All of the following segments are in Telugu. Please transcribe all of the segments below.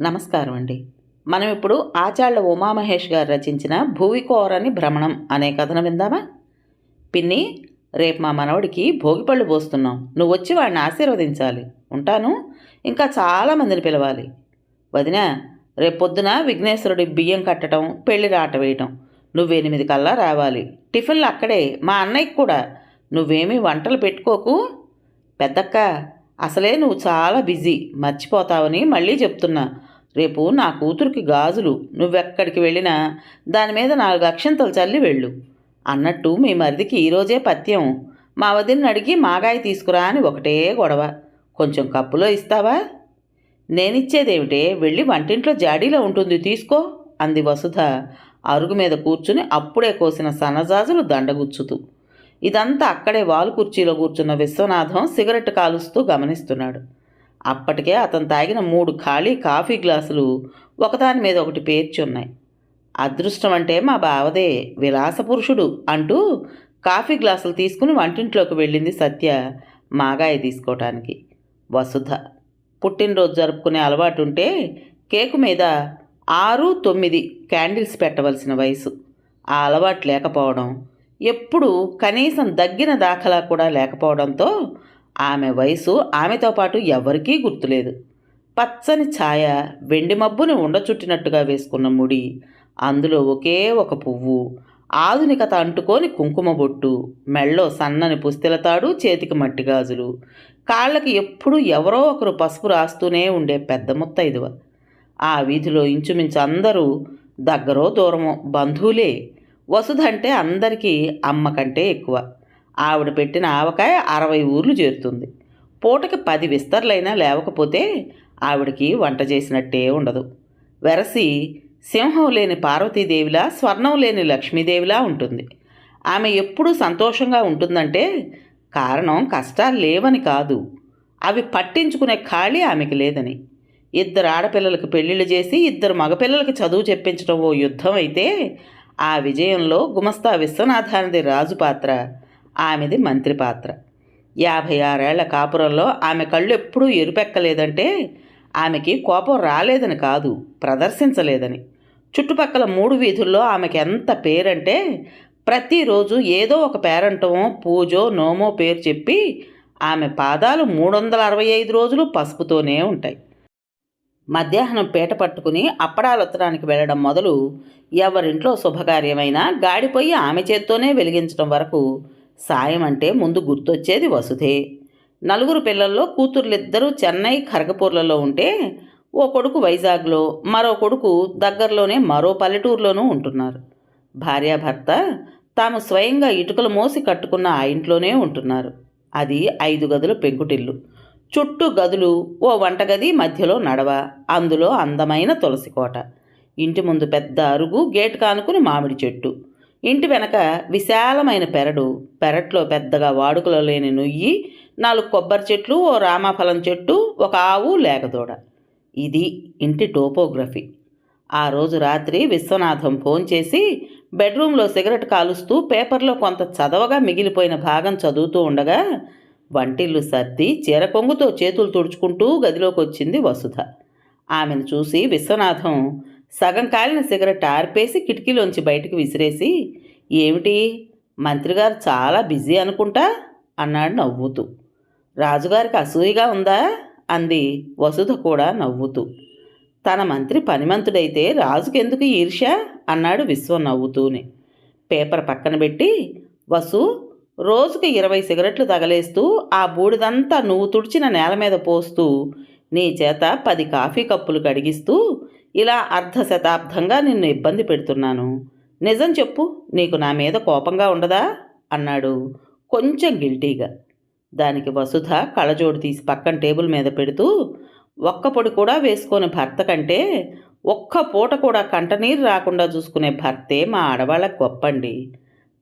నమస్కారం అండి మనం ఇప్పుడు ఆచార్య ఉమామహేష్ గారు రచించిన భూవికోరని భ్రమణం అనే కథను విందామా? పిన్ని రేపు మా మనవడికి భోగిపళ్ళు పోస్తున్నాం. నువ్వు వచ్చి వాడిని ఆశీర్వదించాలి. ఉంటాను? ఇంకా చాలామందిని పిలవాలి. వదిన రేపు పొద్దున విఘ్నేశ్వరుడి బియ్యం కట్టడం పెళ్ళి రాట వేయటం. నువ్వు ఎనిమిది కల్లా రావాలి. టిఫిన్లు అక్కడే. మా అన్నయ్యకి కూడా. నువ్వేమీ వంటలు పెట్టుకోకు. పెద్దక్క అసలే నువ్వు చాలా బిజీ మర్చిపోతావని మళ్ళీ చెప్తున్నా. రేపు నా కూతురికి గాజులు నువ్వెక్కడికి వెళ్ళినా దాని మీద నాలుగు అక్షంతలు చల్లి వెళ్ళు. అన్నట్టు మీ మరిదికి ఈరోజే పత్యం. మా వదిలిని అడిగి మాగాయ తీసుకురా అని ఒకటే గొడవ. కొంచెం కప్పులో ఇస్తావా? నేనిచ్చేదేమిటే వెళ్ళి వంటింట్లో జాడీలో ఉంటుంది తీసుకో అంది వసుధ. అరుగు మీద కూర్చుని అప్పుడే కోసిన సన్నజాజులు దండగుచ్చుతూ. ఇదంతా అక్కడే వాలు కుర్చీలో కూర్చున్న విశ్వనాథం సిగరెట్ కాలుస్తూ గమనిస్తున్నాడు. అప్పటికే అతను తాగిన మూడు ఖాళీ కాఫీ గ్లాసులు ఒకదాని మీద ఒకటి పేర్చి ఉన్నాయి అదృష్టం అంటే మా బావదే విలాస పురుషుడు అంటూ కాఫీ గ్లాసులు తీసుకుని వంటింట్లోకి వెళ్ళింది సత్య మాగాయ తీసుకోవటానికి వసుధ పుట్టినరోజు జరుపుకునే అలవాటు ఉంటే కేకు మీద ఆరు తొమ్మిది క్యాండిల్స్ పెట్టవలసిన వయసు. ఆ అలవాటు లేకపోవడం ఎప్పుడూ కనీసం దగ్గిన దాఖలా కూడా లేకపోవడంతో ఆమె వయసు ఆమెతో పాటు ఎవరికీ గుర్తులేదు. పచ్చని ఛాయ వెండి మబ్బుని ఉండచుట్టినట్టుగా వేసుకున్న ముడి అందులో ఒకే ఒక పువ్వు ఆధునికత అంటుకొని కుంకుమ బొట్టు మెళ్ళో సన్నని పుస్తెలతాడు చేతికి మట్టి గాజులు కాళ్ళకి ఎప్పుడూ ఎవరో ఒకరు పసుపు రాస్తూనే ఉండే పెద్ద ముత్తైదువ ఆ వీధిలో ఇంచుమించు అందరూ దగ్గరో దూరమో బంధువులే వసుధ అంటే అందరికీ అమ్మ కంటే ఎక్కువ. ఆవిడ పెట్టిన ఆవకాయ అరవై ఊర్లు చేరుతుంది. పూటకి పది విస్తర్లైనా లేవకపోతే ఆవిడకి వంట చేసినట్టే ఉండదు. వెరసి సింహం లేని పార్వతీదేవిలా స్వర్ణం లేని లక్ష్మీదేవిలా ఉంటుంది. ఆమె ఎప్పుడూ సంతోషంగా ఉంటుందంటే కారణం కష్టాలు లేవని కాదు. అవి పట్టించుకునే ఖాళీ ఆమెకి లేదని. ఇద్దరు ఆడపిల్లలకు పెళ్ళిళ్ళు చేసి ఇద్దరు మగపిల్లలకి చదువు చెప్పించడం ఓ యుద్ధం అయితే ఆ విజయంలో గుమస్తా విశ్వనాథానిది రాజు పాత్ర ఆమెది మంత్రి పాత్ర. యాభై ఆరేళ్ళ కాపురంలో ఆమె కళ్ళు ఎప్పుడూ ఎరుపెక్కలేదంటే ఆమెకి కోపం రాలేదని కాదు ప్రదర్శించలేదని. చుట్టుపక్కల మూడు వీధుల్లో ఆమెకి ఎంత పేరంటే ప్రతిరోజు ఏదో ఒక పేరంటమో పూజో నోమో పేరు చెప్పి ఆమె పాదాలు మూడు వందల అరవై ఐదు రోజులు పసుపుతోనే ఉంటాయి. మధ్యాహ్నం పీట పట్టుకుని అప్పడాలొత్తడానికి వెళ్ళడం మొదలు ఎవరింట్లో శుభకార్యమైనా గాడిపోయి ఆమె చేత్తోనే వెలిగించడం వరకు సాయం అంటే ముందు గుర్తొచ్చేది వసుధే. నలుగురు పిల్లల్లో కూతుర్లిద్దరూ చెన్నై ఖరగపూర్లలో ఉంటే ఓ కొడుకు వైజాగ్లో మరో కొడుకు దగ్గరలోనే మరో పల్లెటూరులోనూ ఉంటున్నారు. భార్యాభర్త తాము స్వయంగా ఇటుకలు మోసి కట్టుకున్న ఆ ఇంట్లోనే ఉంటున్నారు. అది ఐదు గదుల పెంకుటిల్లు. చుట్టూ గదులు ఓ వంటగది మధ్యలో నడవ అందులో అందమైన తులసి కోట. ఇంటి ముందు పెద్ద అరుగు గేటు కానుకుని మామిడి చెట్టు. ఇంటి వెనక విశాలమైన పెరడు పెరట్లో పెద్దగా వాడుకలో లేని నుయ్యి నాలుగు కొబ్బరి చెట్లు ఓ రామాఫలం చెట్టు ఒక ఆవు లేకదూడ ఇది ఇంటి టోపోగ్రఫీ. ఆ రోజు రాత్రి విశ్వనాథం ఫోన్ చేసి బెడ్రూమ్లో సిగరెట్ కాలుస్తూ పేపర్లో కొంత చదవగా మిగిలిపోయిన భాగం చదువుతూ ఉండగా వంటిల్లు సర్ది చీర కొంగుతో చేతులు తుడుచుకుంటూ గదిలోకి వచ్చింది వసుధ. ఆమెను చూసి విశ్వనాథం సగం కాలిన సిగరెట్ ఆర్పేసి కిటికీలోంచి బయటికి విసిరేసి ఏమిటి? మంత్రిగారు చాలా బిజీ అనుకుంటా? అన్నాడు నవ్వుతూ. రాజుగారికి అసూయగా ఉందా? అంది వసుధ కూడా నవ్వుతూ. తన మంత్రి పనిమంతుడైతే రాజుకెందుకు ఈర్ష్య? అన్నాడు విశ్వం నవ్వుతూనే. పేపర్ పక్కన పెట్టి వసు రోజుకి ఇరవై సిగరెట్లు తగలేస్తూ ఆ బూడిదంతా నువ్వు తుడిచిన నేల మీద పోస్తూ నీ చేత పది కాఫీ కప్పులు కడిగిస్తూ ఇలా అర్ధ శతాబ్దంగా నిన్ను ఇబ్బంది పెడుతున్నాను. నిజం చెప్పు నీకు నా మీద కోపంగా ఉండదా? అన్నాడు. కొంచెం గిల్టీగా. దానికి వసుధ కళ్ళజోడు తీసి పక్కన టేబుల్ మీద పెడుతూ ఒక్క పొడి కూడా వేసుకొని భర్త కంటే ఒక్క పూట కూడా కంటనీరు రాకుండా చూసుకునే భర్తే మా ఆడవాళ్ళకి గొప్పండి.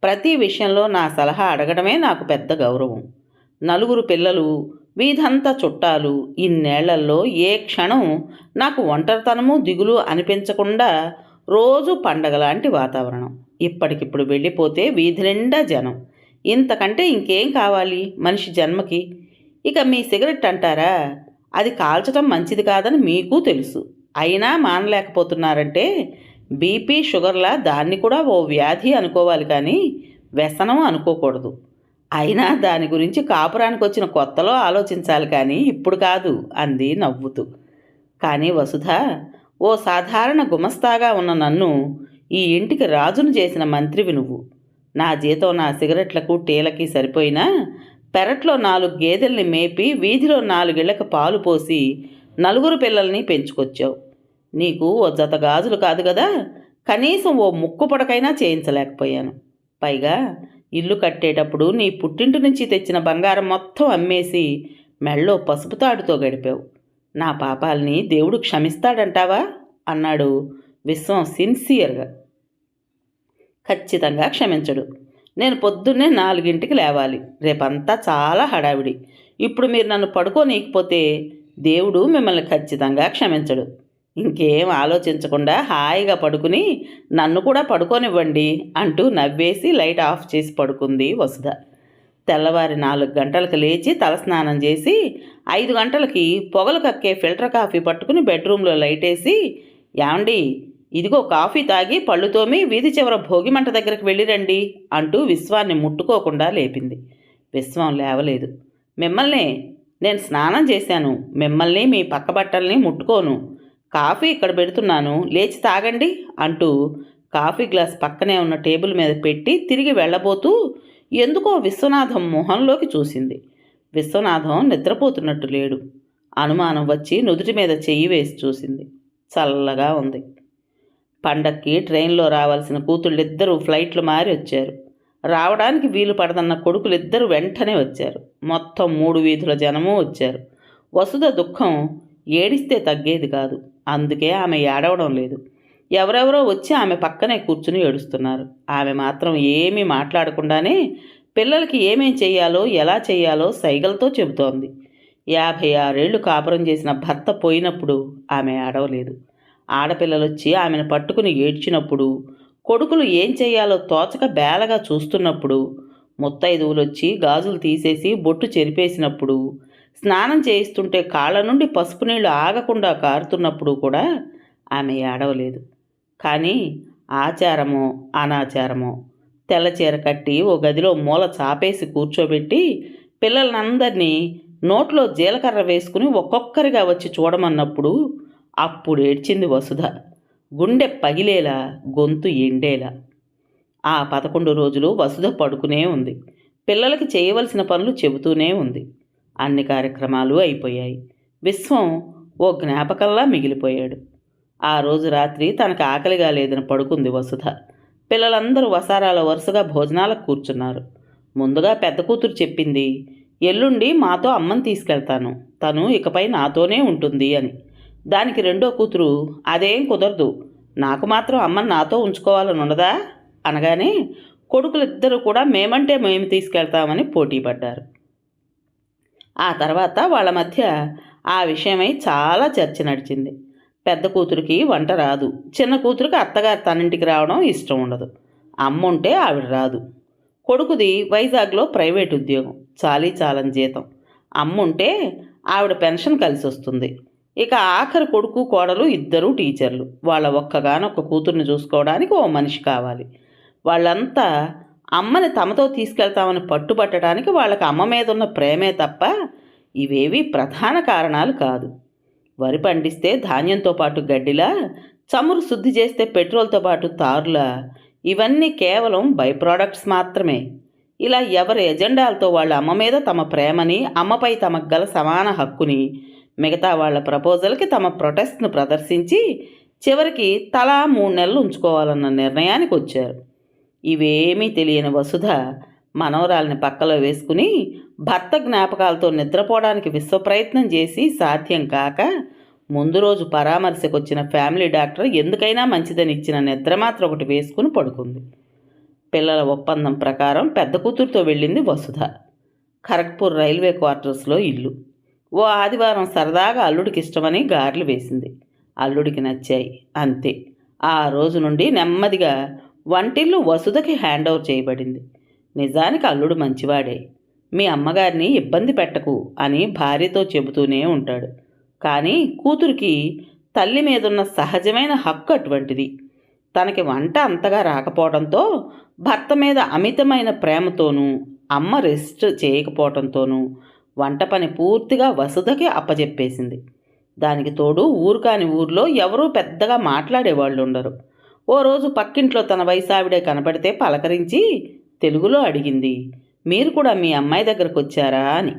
ప్రతి విషయంలో నా సలహా అడగడమే నాకు పెద్ద గౌరవం. నలుగురు పిల్లలు వీధంతా చుట్టాలు ఇన్నేళ్ళలో ఏ క్షణం నాకు ఒంటరితనము దిగులు అనిపించకుండా రోజు పండగ లాంటి వాతావరణం. ఇప్పటికిప్పుడు వెళ్ళిపోతే వీధి నిండా జనం. ఇంతకంటే ఇంకేం కావాలి మనిషి జన్మకి? ఇక మీ సిగరెట్ అంటారా? అది కాల్చటం మంచిది కాదని మీకు తెలుసు. అయినా మానలేకపోతున్నారంటే బీపీ షుగర్లా దాన్ని కూడా ఓ వ్యాధి అనుకోవాలి కానీ వ్యసనం అనుకోకూడదు. అయినా దాని గురించి కాపురానికి వచ్చిన కొత్తలో ఆలోచించాలి కానీ ఇప్పుడు కాదు అంది నవ్వుతూ. కానీ వసుధ ఓ సాధారణ గుమస్తాగా ఉన్న నన్ను ఈ ఇంటికి రాజును చేసిన మంత్రివి నువ్వు. నా జీతం నా సిగరెట్లకు టీలకి సరిపోయినా పెరట్లో నాలుగు గేదెల్ని మేపి వీధిలో నాలుగేళ్ళకు పాలు పోసి నలుగురు పిల్లల్ని పెంచుకొచ్చావు. నీకు ఓ జత గాజులు కాదు కదా. కనీసం ఓ ముక్కు పొడకైనా చేయించలేకపోయాను. పైగా ఇల్లు కట్టేటప్పుడు నీ పుట్టింటి నుంచి తెచ్చిన బంగారం మొత్తం అమ్మేసి మెళ్ళో పసుపు తాడుతో గడిపావు. నా పాపాలని దేవుడు క్షమిస్తాడంటావా? అన్నాడు విశ్వం సిన్సియర్గా. ఖచ్చితంగా క్షమించడు. నేను పొద్దున్నే నాలుగింటికి లేవాలి. రేపంతా చాలా హడావిడి. ఇప్పుడు మీరు నన్ను పడుకోనీయకపోతే దేవుడు మిమ్మల్ని ఖచ్చితంగా క్షమించడు. ఇంకేం ఆలోచించకుండా హాయిగా పడుకుని నన్ను కూడా పడుకోనివ్వండి అంటూ నవ్వేసి లైట్ ఆఫ్ చేసి పడుకుంది వసుధ. తెల్లవారి నాలుగు గంటలకు లేచి తలస్నానం చేసి ఐదు గంటలకి పొగలు కక్కే ఫిల్టర్ కాఫీ పట్టుకుని బెడ్రూమ్లో లైట్ వేసి యాండి ఇదిగో కాఫీ తాగి పళ్ళు తోమి వీధి చివర భోగిమంట దగ్గరికి వెళ్ళిరండి అంటూ విశ్వాన్ని ముట్టుకోకుండా లేపింది. విశ్వం లేవలేదు. మిమ్మల్ని నేను స్నానం చేశాను. మిమ్మల్ని మీ పక్క బట్టల్ని ముట్టుకోను. కాఫీ ఇక్కడ పెడుతున్నాను లేచి తాగండి అంటూ కాఫీ గ్లాస్ పక్కనే ఉన్న టేబుల్ మీద పెట్టి తిరిగి వెళ్ళబోతూ ఎందుకో విశ్వనాథం మొహంలోకి చూసింది. విశ్వనాథం నిద్రపోతున్నట్టు లేడు. అనుమానం వచ్చి నుదుటి మీద చెయ్యి వేసి చూసింది. చల్లగా ఉంది. పండక్కి ట్రైన్లో రావాల్సిన కూతుళ్ళిద్దరూ ఫ్లైట్లు మారి వచ్చారు. రావడానికి వీలు పడదన్న కొడుకులిద్దరూ వెంటనే వచ్చారు. మొత్తం మూడు వీధుల జనము వచ్చారు. వసుధ దుఃఖం ఏడిస్తే తగ్గేది కాదు. అందుకే ఆమె ఏడవడం లేదు. ఎవరెవరో వచ్చి ఆమె పక్కనే కూర్చుని ఏడుస్తున్నారు. ఆమె మాత్రం ఏమీ మాట్లాడకుండానే పిల్లలకి ఏమేం చేయాలో ఎలా చేయాలో సైగలతో చెబుతోంది. యాభై ఆరేళ్ళు కాపురం చేసిన భర్త పోయినప్పుడు ఆమె ఏడవలేదు. ఆడపిల్లలొచ్చి ఆమెను పట్టుకుని ఏడ్చినప్పుడు కొడుకులు ఏం చేయాలో తోచక బేలగా చూస్తున్నప్పుడు ముత్తైదువులొచ్చి గాజులు తీసేసి బొట్టు చెరిపేసినప్పుడు స్నానం చేయిస్తుంటే కాళ్ళ నుండి పసుపు నీళ్ళు ఆగకుండా కారుతున్నప్పుడు కూడా ఆమె ఏడవలేదు. కానీ ఆచారమో అనాచారమో తెల్లచీర కట్టి ఓ గదిలో మూల చాపేసి కూర్చోబెట్టి పిల్లలందరినీ నోట్లో జీలకర్ర వేసుకుని ఒక్కొక్కరిగా వచ్చి చూడమన్నప్పుడు అప్పుడు ఏడ్చింది వసుధ. గుండె పగిలేలా గొంతు ఎండేలా. ఆ పదకొండు రోజులు వసుధ పడుకునే ఉంది. పిల్లలకి చేయవలసిన పనులు చెబుతూనే ఉంది. అన్ని కార్యక్రమాలు అయిపోయాయి. విశ్వం ఓ జ్ఞాపకంలా మిగిలిపోయాడు. ఆ రోజు రాత్రి తనకు ఆకలిగా లేదని పడుకుంది వసుధ. పిల్లలందరూ వసారాల వరుసగా భోజనాలకు కూర్చున్నారు. ముందుగా పెద్ద కూతురు చెప్పింది ఎల్లుండి మాతో అమ్మని తీసుకెళ్తాను. తను ఇకపై నాతోనే ఉంటుంది అని. దానికి రెండో కూతురు అదేం కుదరదు. నాకు మాత్రం అమ్మని నాతో ఉంచుకోవాలని ఉండదా అనగానే కొడుకులిద్దరూ కూడా మేమంటే మేము తీసుకెళ్తామని పోటీ పడ్డారు ఆ తర్వాత వాళ్ళ మధ్య ఆ విషయమై చాలా చర్చ నడిచింది. పెద్ద కూతురికి వంట రాదు. చిన్న కూతురికి అత్తగారు తనింటికి రావడం ఇష్టం ఉండదు. అమ్మ ఉంటే ఆవిడ రాదు. కొడుకుది వైజాగ్లో ప్రైవేట్ ఉద్యోగం. చాలీ చాలని జీతం. అమ్మ ఉంటే ఆవిడ పెన్షన్ కలిసి వస్తుంది. ఇక ఆఖరి కొడుకు కోడలు ఇద్దరూ టీచర్లు. వాళ్ళ ఒక్కగానొక్క కూతుర్ని చూసుకోవడానికి ఓ మనిషి కావాలి. వాళ్ళంతా అమ్మని తమతో తీసుకెళ్తామని పట్టుబట్టడానికి వాళ్ళకి అమ్మ మీద ఉన్న ప్రేమే తప్ప ఇవేవి ప్రధాన కారణాలు కాదు. వరి పండిస్తే ధాన్యంతో పాటు గడ్డిలా చమురు శుద్ధి చేస్తే పెట్రోల్తో పాటు తారులా ఇవన్నీ కేవలం బై ప్రోడక్ట్స్ మాత్రమే. ఇలా ఎవరి ఎజెండాలతో వాళ్ళ అమ్మ మీద తమ ప్రేమని అమ్మపై తమకు గల సమాన హక్కుని మిగతా వాళ్ళ ప్రపోజల్కి తమ ప్రొటెస్ట్ను ప్రదర్శించి చివరికి తలా మూడు నెలలు ఉంచుకోవాలన్న నిర్ణయానికి వచ్చారు ఇవేమీ తెలియని వసుధ మనవరాల్ని పక్కలో వేసుకుని భర్త జ్ఞాపకాలతో నిద్రపోవడానికి విశ్వప్రయత్నం చేసి సాధ్యం కాక ముందు రోజు పరామర్శకు వచ్చిన ఫ్యామిలీ డాక్టర్ ఎందుకైనా మంచిదని ఇచ్చిన నిద్ర మాత్రం ఒకటి వేసుకుని పడుకుంది. పిల్లల ఒప్పందం ప్రకారం పెద్ద కూతురుతో వెళ్ళింది వసుధ. ఖరగ్పూర్ రైల్వే క్వార్టర్స్లో ఇల్లు. ఓ ఆదివారం సరదాగా అల్లుడికి ఇష్టమని గార్లు వేసింది. అల్లుడికి నచ్చాయి. అంతే. ఆ రోజు నుండి నెమ్మదిగా వంటిల్లు వసుధకి హ్యాండ్ ఓవర్ చేయబడింది. నిజానికి అల్లుడు మంచివాడే. మీ అమ్మగారిని ఇబ్బంది పెట్టకు అని భార్యతో చెబుతూనే ఉంటాడు. కానీ కూతురికి తల్లి మీదున్న సహజమైన హక్కు అటువంటిది. తనకి వంట అంతగా రాకపోవడంతో భర్త మీద అమితమైన ప్రేమతోనూ అమ్మ రెస్ట్ చేయకపోవడంతోనూ వంట పని పూర్తిగా వసుధకి అప్పచెప్పేసింది దానికి తోడు ఊరు కాని ఊర్లో ఎవరూ పెద్దగా మాట్లాడేవాళ్ళు ఉండరు ఓ రోజు పక్కింట్లో తన వయసావిడే కనపడితే పలకరించి తెలుగులో అడిగింది. మీరు కూడా మీ అమ్మాయి దగ్గరకు వచ్చారా అని.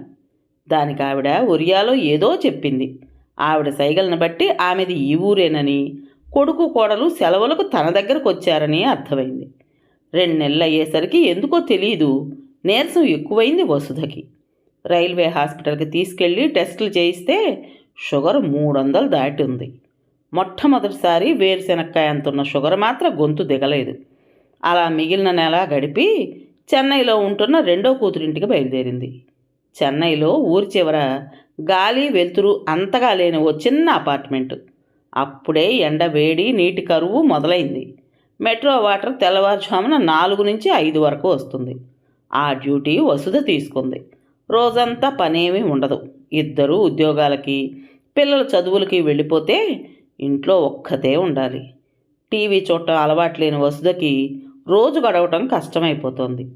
దానికి ఆవిడ ఒరియాలో ఏదో చెప్పింది. ఆవిడ సైగలను బట్టి ఆమెది ఈ ఊరేనని కొడుకు కోడలు సెలవులకు తన దగ్గరకు వచ్చారని అర్థమైంది. రెండు నెలలు అయ్యేసరికి ఎందుకో తెలియదు నీరసం ఎక్కువైంది వసుధకి. రైల్వే హాస్పిటల్కి తీసుకెళ్ళి టెస్టులు చేయిస్తే షుగర్ మూడు వందలు దాటి ఉంది మొట్టమొదటిసారి వేరుశెనక్కాయ అంతున్న షుగర్ మాత్రం గొంతు దిగలేదు. అలా మిగిలిన నెల గడిపి చెన్నైలో ఉంటున్న రెండో కూతురింటికి బయలుదేరింది. చెన్నైలో ఊరి చివర గాలి వెలుతురు అంతగా లేని ఓ చిన్న అపార్ట్మెంటు. అప్పుడే ఎండ వేడి నీటి కరువు మొదలైంది. మెట్రో వాటర్ తెల్లవారుజామున నాలుగు నుంచి ఐదు వరకు వస్తుంది. ఆ డ్యూటీ వసుధ తీసుకుంది. రోజంతా పనేమీ ఉండదు. ఇద్దరు ఉద్యోగాలకి పిల్లల చదువులకి వెళ్ళిపోతే ఇంట్లో ఒక్కతే ఉండాలి. టీవీ చూడటం అలవాట్లేని వసుధకి రోజు గడవటం కష్టమైపోతుంది.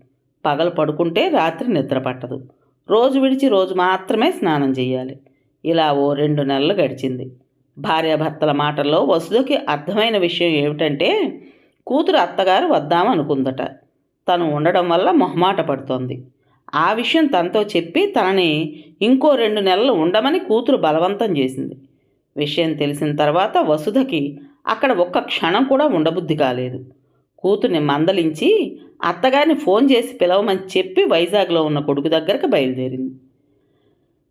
పగలు పడుకుంటే రాత్రి నిద్ర పట్టదు. రోజు విడిచి రోజు మాత్రమే స్నానం చేయాలి. ఇలా ఓ రెండు నెలలు గడిచింది. భార్యాభర్తల మాటల్లో వసుధకి అర్థమైన విషయం ఏమిటంటే కూతురు అత్తగారు వద్దామనుకుందట. తను ఉండడం వల్ల మొహమాట పడుతోంది. ఆ విషయం తనతో చెప్పి తనని ఇంకో రెండు నెలలు ఉండమని కూతురు బలవంతం చేసింది. విషయం తెలిసిన తర్వాత వసుధకి అక్కడ ఒక్క క్షణం కూడా ఉండబుద్ధి కాలేదు. కూతుర్ని మందలించి అత్తగారిని ఫోన్ చేసి పిలవమని చెప్పి వైజాగ్లో ఉన్న కొడుకు దగ్గరకు బయలుదేరింది.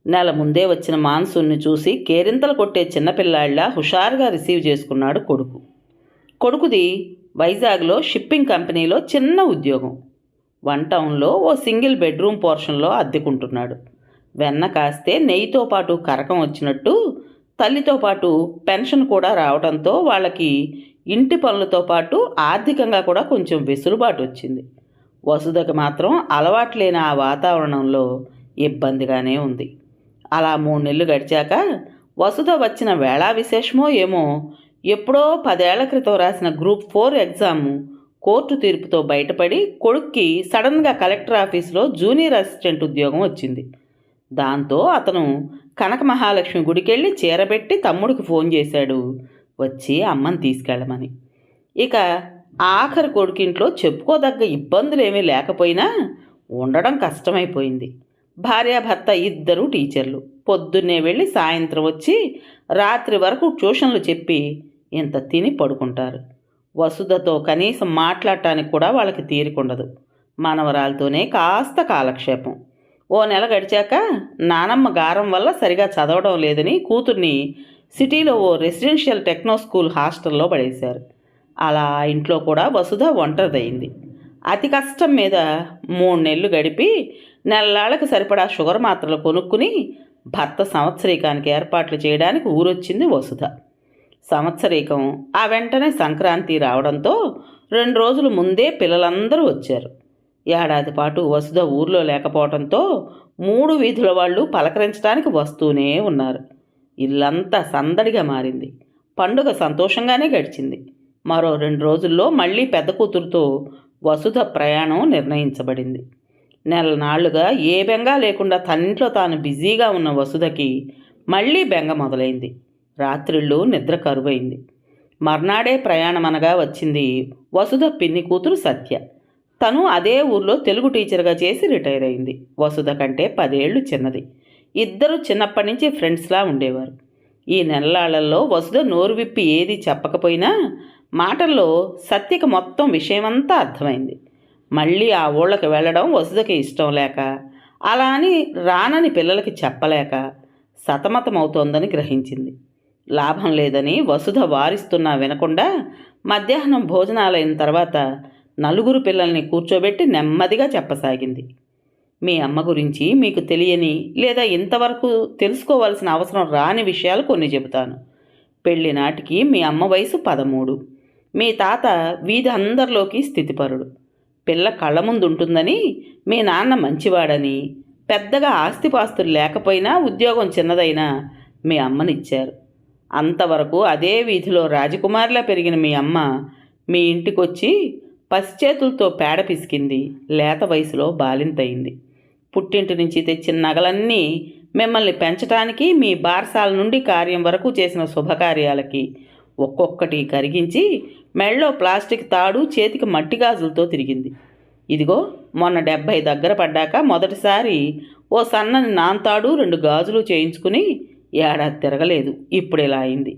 నెల ముందే వచ్చిన మాన్సూన్ని చూసి కేరింతలు కొట్టే చిన్నపిల్లాళ్ళ హుషారుగా రిసీవ్ చేసుకున్నాడు కొడుకు. కొడుకుది వైజాగ్లో షిప్పింగ్ కంపెనీలో చిన్న ఉద్యోగం. వన్ టౌన్లో ఓ సింగిల్ బెడ్రూమ్ పోర్షన్లో అద్దెకుంటున్నాడు. వెన్న కాస్తే నెయ్యితో పాటు కరకం వచ్చినట్టు తల్లితో పాటు పెన్షన్ కూడా రావడంతో వాళ్ళకి ఇంటి పనులతో పాటు ఆర్థికంగా కూడా కొంచెం వెసులుబాటు వచ్చింది. వసుధకి మాత్రం అలవాట్లేని ఆ వాతావరణంలో ఇబ్బందిగానే ఉంది. అలా మూడు నెలలు గడిచాక వసుధ వచ్చిన వేళా విశేషమో ఏమో ఎప్పుడో పదేళ్ళ క్రితం రాసిన గ్రూప్ ఫోర్ ఎగ్జామ్ కోర్టు తీర్పుతో బయటపడి కొడుక్కి సడన్గా కలెక్టర్ ఆఫీస్లో జూనియర్ అసిస్టెంట్ ఉద్యోగం వచ్చింది. దాంతో అతను కనక మహాలక్ష్మి గుడికెళ్ళి చీరబెట్టి తమ్ముడికి ఫోన్ చేశాడు. వచ్చి అమ్మని తీసుకెళ్ళమని. ఇక ఆఖరి కొడుకింట్లో చెప్పుకోదగ్గ ఇబ్బందులు ఏమీ లేకపోయినా ఉండడం కష్టమైపోయింది. భార్యాభర్త ఇద్దరు టీచర్లు. పొద్దున్నే వెళ్ళి సాయంత్రం వచ్చి రాత్రి వరకు ట్యూషన్లు చెప్పి ఇంత తిని పడుకుంటారు. వసుధతో కనీసం మాట్లాడటానికి కూడా వాళ్ళకి తీరికుండదు. మనవరాలతోనే కాస్త కాలక్షేపం. ఓ నెల గడిచాక నానమ్మ గారం వల్ల సరిగా చదవడం లేదని కూతుర్ని సిటీలో ఓ రెసిడెన్షియల్ టెక్నో స్కూల్ హాస్టల్లో పడేశారు. అలా ఇంట్లో కూడా వసుధ ఒంటరిదయింది అతి కష్టం మీద మూడు నెలలు గడిపి నెలలాళ్ళకి సరిపడా షుగర్ మాత్రలు కొనుక్కుని భర్త సంవత్సరీకానికి ఏర్పాట్లు చేయడానికి ఊరొచ్చింది వసుధ. సంవత్సరీకం ఆ వెంటనే సంక్రాంతి రావడంతో రెండు రోజుల ముందే పిల్లలందరూ వచ్చారు. ఏడాది పాటు వసుధ ఊర్లో లేకపోవడంతో మూడు వీధుల వాళ్ళు పలకరించడానికి వస్తూనే ఉన్నారు. ఇల్లంతా సందడిగా మారింది. పండుగ సంతోషంగానే గడిచింది. మరో రెండు రోజుల్లో మళ్ళీ పెద్ద కూతురుతో వసుధ ప్రయాణం నిర్ణయించబడింది. నెల నాళ్ళుగా ఏ బెంగ లేకుండా తనింట్లో తాను బిజీగా ఉన్న వసుధకి మళ్ళీ బెంగ మొదలైంది. రాత్రిళ్ళు నిద్ర కరువైంది. మర్నాడే ప్రయాణమనగా వచ్చింది వసుధ పిన్ని కూతురు సత్య. తను అదే ఊర్లో తెలుగు టీచర్గా చేసి రిటైర్ అయింది. వసుధ కంటే పదేళ్ళు చిన్నది. ఇద్దరు చిన్నప్పటి నుంచి ఫ్రెండ్స్లా ఉండేవారు. ఈ నెలలాళ్ళలో వసుధ నోరు విప్పి ఏది చెప్పకపోయినా మాటల్లో సత్యకి మొత్తం విషయమంతా అర్థమైంది. మళ్ళీ ఆ ఊళ్ళకి వెళ్ళడం వసుధకి ఇష్టం లేక అలా అని రానని పిల్లలకి చెప్పలేక సతమతమవుతోందని గ్రహించింది. లాభం లేదని వసుధ వారిస్తున్నా వినకుండా మధ్యాహ్నం భోజనాలైన తర్వాత నలుగురు పిల్లల్ని కూర్చోబెట్టి నెమ్మదిగా చెప్పసాగింది. మీ అమ్మ గురించి మీకు తెలియని లేదా ఇంతవరకు తెలుసుకోవాల్సిన అవసరం రాని విషయాలు కొన్ని చెబుతాను. పెళ్ళి నాటికి మీ అమ్మ వయసు పదమూడు. మీ తాత వీధి అందరిలోకి స్థితిపరుడు. పిల్ల కళ్ళ ముందు ఉంటుందని మీ నాన్న మంచివాడని పెద్దగా ఆస్తిపాస్తులు లేకపోయినా ఉద్యోగం చిన్నదైనా మీ అమ్మనిచ్చారు. అంతవరకు అదే వీధిలో రాజకుమారిలా పెరిగిన మీ అమ్మ మీ ఇంటికొచ్చి పసిచేతులతో పేడ పిసికింది. లేత వయసులో బాలింతయింది. పుట్టింటి నుంచి తెచ్చిన నగలన్నీ మిమ్మల్ని పెంచటానికి మీ బారసాల నుండి కార్యం వరకు చేసిన శుభకార్యాలకి. ఒక్కొక్కటి కరిగించి మెళ్ళో ప్లాస్టిక్ తాడు చేతికి మట్టి గాజులతో తిరిగింది. ఇదిగో మొన్న డెబ్భై దగ్గర పడ్డాక మొదటిసారి ఓ సన్నని నాంతాడు రెండు గాజులు చేయించుకుని ఏడాది తిరగలేదు. ఇప్పుడు ఇలా అయింది.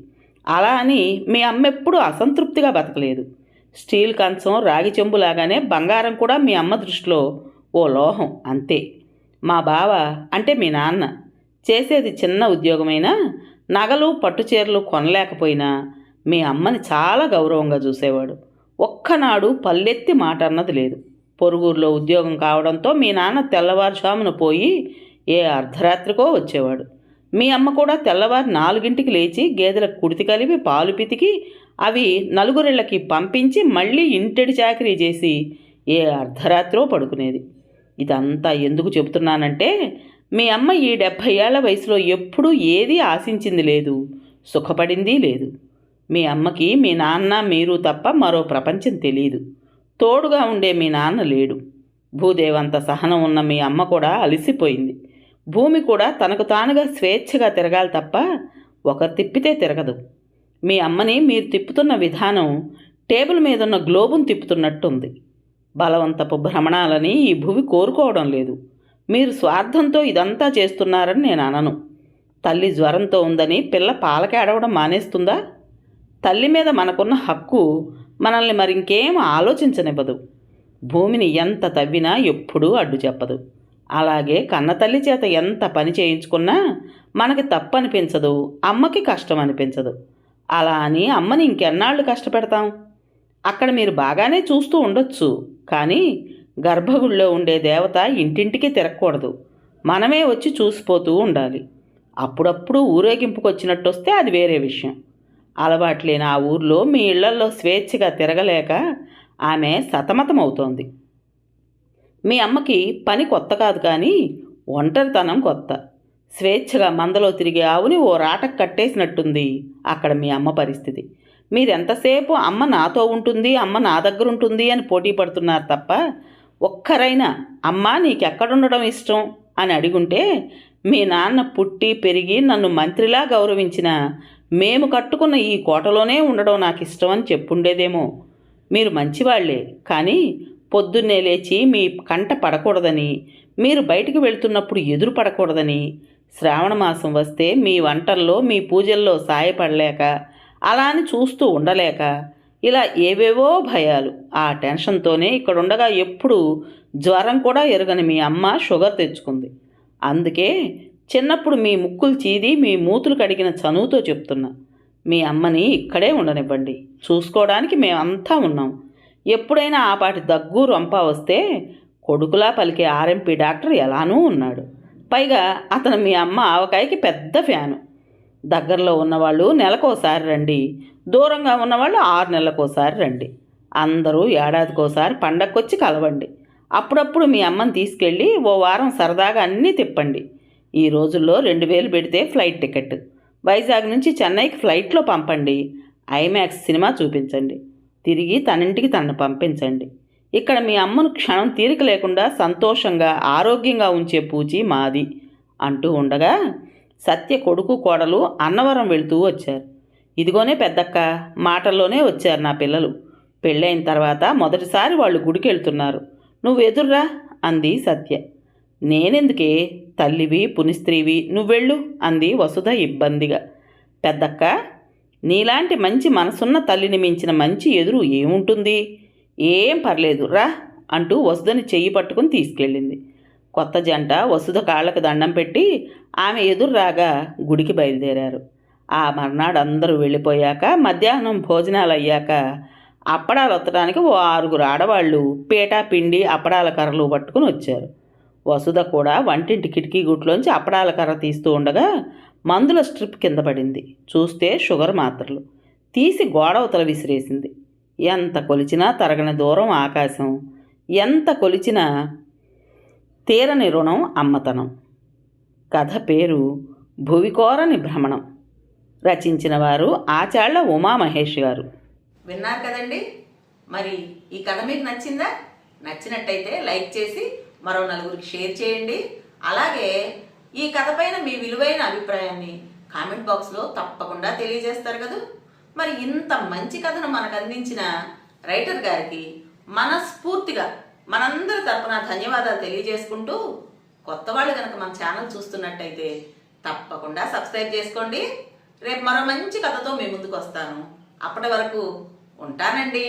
అలా అని మీ అమ్మ ఎప్పుడూ అసంతృప్తిగా బతకలేదు. స్టీల్ కంచం రాగి చెంబులాగానే బంగారం కూడా మీ అమ్మ దృష్టిలో ఓ లోహం అంతే. మా బావ అంటే మీ నాన్న చేసేది చిన్న ఉద్యోగమైనా నగలు పట్టుచీరలు కొనలేకపోయినా మీ అమ్మని చాలా గౌరవంగా చూసేవాడు. ఒక్కనాడు పల్లెత్తి మాట అన్నది లేదు. పొరుగురులో ఉద్యోగం కావడంతో మీ నాన్న తెల్లవారుజామున పోయి ఏ అర్ధరాత్రికో వచ్చేవాడు. మీ అమ్మ కూడా తెల్లవారు నాలుగింటికి లేచి గేదెలకు కుడితి కలిపి పాలు పితికి అవి నలుగురిళ్ళకి పంపించి మళ్ళీ ఇంటెడి చాకరీ చేసి ఏ అర్ధరాత్రో పడుకునేది. ఇదంతా ఎందుకు చెబుతున్నానంటే మీ అమ్మ ఈ డెబ్భై ఏళ్ళ వయసులో ఎప్పుడూ ఏదీ ఆశించింది లేదు సుఖపడింది లేదు. మీ అమ్మకి మీ నాన్న మీరు తప్ప మరో ప్రపంచం తెలియదు తోడుగా ఉండే మీ నాన్న లేడు. భూదేవంత సహనం ఉన్న మీ అమ్మ కూడా అలసిపోయింది. భూమి కూడా తనకు తానుగా స్వేచ్ఛగా తిరగాలి తప్ప ఒకరు తిప్పితే తిరగదు. మీ అమ్మని మీరు తిప్పుతున్న విధానం టేబుల్ మీద ఉన్న గ్లోబును తిప్పుతున్నట్టుంది. బలవంతపు భ్రమణాలని ఈ భూమి కోరుకోవడం లేదు. మీరు స్వార్థంతో ఇదంతా చేస్తున్నారని నేను అనను. తల్లి జ్వరంతో ఉందని పిల్ల పాలకేడవడం మానేస్తుందా? తల్లి మీద మనకున్న హక్కు మనల్ని మరింకేం ఆలోచించనివ్వదు. భూమిని ఎంత తవ్వినా ఎప్పుడూ అడ్డు చెప్పదు. అలాగే కన్నతల్లి చేత ఎంత పని చేయించుకున్నా మనకి తప్పనిపించదు అమ్మకి కష్టం అనిపించదు అలా అని అమ్మని ఇంకెన్నాళ్ళు కష్టపెడతాం? అక్కడ మీరు బాగానే చూస్తూ ఉండొచ్చు. కానీ గర్భగుడిలో ఉండే దేవత ఇంటింటికి తిరగకూడదు. మనమే వచ్చి చూసిపోతూ ఉండాలి. అప్పుడప్పుడు ఊరేగింపుకు వచ్చినట్టు వస్తే అది వేరే విషయం. అలవాట్లేని ఆ ఊర్లో మీ ఇళ్ళల్లో స్వేచ్ఛగా తిరగలేక ఆమె సతమతమవుతోంది. మీ అమ్మకి పని కొత్త కాదు కానీ ఒంటరితనం కొత్త. స్వేచ్ఛగా మందలో తిరిగే ఆవుని ఓ రాటకు కట్టేసినట్టుంది అక్కడ మీ అమ్మ పరిస్థితి. మీరెంతసేపు అమ్మ నాతో ఉంటుంది అమ్మ నా దగ్గర ఉంటుంది అని పోటీ పడుతున్నారు తప్ప ఒక్కరైనా అమ్మ నీకెక్కడుండడం ఇష్టం అని అడిగుంటే మీ నాన్న పుట్టి పెరిగి నన్ను మంత్రిలా గౌరవించిన మేము కట్టుకున్న ఈ కోటలోనే ఉండడం నాకు ఇష్టం అని చెప్పుండేదేమో. మీరు మంచివాళ్ళే కానీ పొద్దున్నే లేచి మీ కంట పడకూడదని మీరు బయటికి వెళ్తున్నప్పుడు ఎదురు పడకూడదని శ్రావణ మాసం వస్తే మీ వంటల్లో మీ పూజల్లో సాయపడలేక అలా అని చూస్తూ ఉండలేక ఇలా ఏవేవో భయాలు ఆ టెన్షన్తోనే ఇక్కడ ఉండగా ఎప్పుడు జ్వరం కూడా ఎరగని మీ అమ్మ షుగర్ తెచ్చుకుంది. అందుకే చిన్నప్పుడు మీ ముక్కులు చీది మీ మూతులు కడిగిన చనువుతో చెప్తున్నా మీ అమ్మని ఇక్కడే ఉండనివ్వండి. చూసుకోవడానికి మేమంతా ఉన్నాం. ఎప్పుడైనా ఆ పాటి దగ్గు రొంప వస్తే కొడుకులా పలికే ఆర్ఎంపీ డాక్టర్ ఎలానూ ఉన్నాడు. పైగా అతను మీ అమ్మ ఆవకాయకి పెద్ద ఫ్యాను. దగ్గరలో ఉన్నవాళ్ళు నెలకోసారి రండి. దూరంగా ఉన్నవాళ్ళు ఆరు నెలలకోసారి రండి. అందరూ ఏడాదికోసారి పండక్కొచ్చి కలవండి. అప్పుడప్పుడు మీ అమ్మని తీసుకెళ్ళి ఓ వారం సరదాగా అన్నీ తిప్పండి. ఈ రోజుల్లో రెండు వేలు పెడితే ఫ్లైట్ టికెట్. వైజాగ్ నుంచి చెన్నైకి ఫ్లైట్లో పంపండి. ఐమాక్స్ సినిమా చూపించండి. తిరిగి తనింటికి తనను పంపించండి. ఇక్కడ మీ అమ్మను క్షణం తీరిక లేకుండా సంతోషంగా ఆరోగ్యంగా ఉంచే పూచి మాది అంటూ ఉండగా సత్య కొడుకు కోడలు అన్నవరం వెళుతూ వచ్చారు. ఇదిగోనే పెద్దక్క మాటల్లోనే వచ్చారు నా పిల్లలు. పెళ్ళైన తర్వాత మొదటిసారి వాళ్ళు గుడికి వెళ్తున్నారు నువ్వు అంది సత్య. నేనెందుకే? తల్లివి పునిస్త్రీవి నువ్వెళ్ళు అంది వసుధ ఇబ్బందిగా. పెద్దక్క నీలాంటి మంచి మనసున్న తల్లిని మించిన మంచి ఎదురు ఏముంటుంది? ఏం పర్లేదు రా అంటూ వసుధని చెయ్యి పట్టుకుని తీసుకెళ్ళింది. కొత్త జంట వసుధ కాళ్ళకు దండం పెట్టి ఆమె ఎదురు రాగా గుడికి బయలుదేరారు. ఆ మర్నాడు అందరూ వెళ్ళిపోయాక మధ్యాహ్నం భోజనాలు అయ్యాక అప్పడాలు ఒత్తడానికి ఓ ఆరుగురు ఆడవాళ్ళు పీటా పిండి అప్పడాల కర్రలు పట్టుకుని వచ్చారు. వసుధ కూడా వంటింటి కిటికీ గుట్లోంచి అప్పడాల కర్ర తీస్తూ ఉండగా మందుల స్ట్రిప్ కింద పడింది. చూస్తే షుగర్ మాత్రలు. తీసి గోడవతల విసిరేసింది. ఎంత కొలిచినా తరగని దూరం ఆకాశం. ఎంత కొలిచినా తీరని రుణం అమ్మతనం. కథ పేరు భువికోరని భ్రమణం. రచించిన వారు ఆచాళ్ళ ఉమామహేష్ గారు. విన్నారు కదండి? మరి ఈ కథ మీకు నచ్చిందా? నచ్చినట్టయితే లైక్ చేసి మరో నలుగురికి షేర్ చేయండి. అలాగే ఈ కథ పైన మీ విలువైన అభిప్రాయాన్ని కామెంట్ బాక్స్లో తప్పకుండా తెలియజేస్తారు కదా? మరి ఇంత మంచి కథను మనకు అందించిన రైటర్ గారికి మనస్ఫూర్తిగా మనందరి తరపున ధన్యవాదాలు తెలియజేసుకుంటూ కొత్త వాళ్ళు కనుక మన ఛానల్ చూస్తున్నట్టయితే తప్పకుండా సబ్స్క్రైబ్ చేసుకోండి. రేపు మరో మంచి కథతో మీ ముందుకు వస్తాను. అప్పటి వరకు ఉంటానండి.